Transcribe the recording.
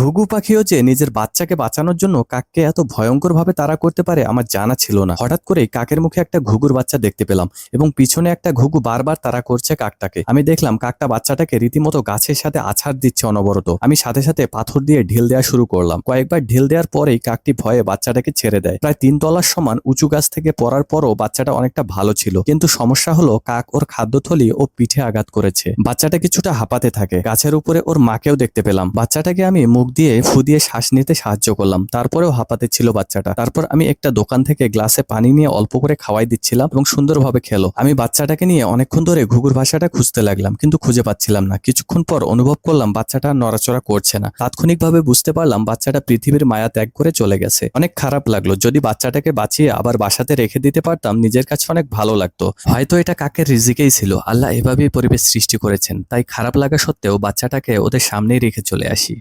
ঘুঘু পাখিও যে নিজের বাচ্চাকে বাঁচানোর জন্য কাককে এত ভয়ঙ্কর ভাবে তাড়া করতে পারে আমার জানা ছিল না। হঠাৎ করেই কাকের মুখে একটা ঘুঘুর বাচ্চা দেখতে পেলাম এবং পিছনে একটা ঘুঘু বারবার তারা করছে কাকটাকে। আমি দেখলাম কাকটা বাচ্চাটাকে রীতিমতো গাছের সাথে আছাড় দিচ্ছে অনবরত। আমি সাথে সাথে পাথর দিয়ে ঢিল দেওয়া শুরু করলাম। কয়েকবার ঢিল দেওয়ার পরেই কাকটি ভয়ে বাচ্চাটাকে ছেড়ে দেয়। প্রায় তিন তলার সমান উঁচু গাছ থেকে পড়ার পরও বাচ্চাটা অনেকটা ভালো ছিল। কিন্তু সমস্যা হলো কাক ওর খাদ্যথলি ও পিঠে আঘাত করেছে। বাচ্চাটা কিছুটা হাঁপাতে থাকে। গাছের উপরে ওর মাকেও দেখতে পেলাম। বাচ্চাটাকে আমি মুখ দিয়ে ফু দিয়ে শ্বাস নিতে সাহায্য করলাম। তারপরেও হাঁপাতে ছিল বাচ্চাটা। তারপর আমি একটা দোকান থেকে গ্লাসে পানি নিয়ে অল্প করে খাওয়াই দিচ্ছিলাম এবং সুন্দরভাবে খেলো। আমি বাচ্চাটাকে নিয়ে অনেকক্ষণ ধরে ঘুঘুর ভাষাটা খুঁজতে লাগলাম, কিন্তু খুঁজে পাচ্ছিলাম না। কিছুক্ষণ পর অনুভব করলাম বাচ্চাটা নড়াচড়া করছে না। তাৎক্ষণিকভাবে বুঝতে পারলাম বাচ্চাটা পৃথিবীর মায়া ত্যাগ করে চলে গেছে। অনেক খারাপ লাগল। যদি বাচ্চাটাকে বাঁচিয়ে আবার বাসাতে রেখে দিতে পারতাম, নিজের কাছে অনেক ভালো লাগতো। হয়তো এটা কাকের রিজিকেই ছিল। আল্লাহ এভাবেই পরিবেশ সৃষ্টি করেছেন। তাই খারাপ লাগা সত্ত্বেও বাচ্চাটাকে ওদের সামনেই রেখে চলে আসি।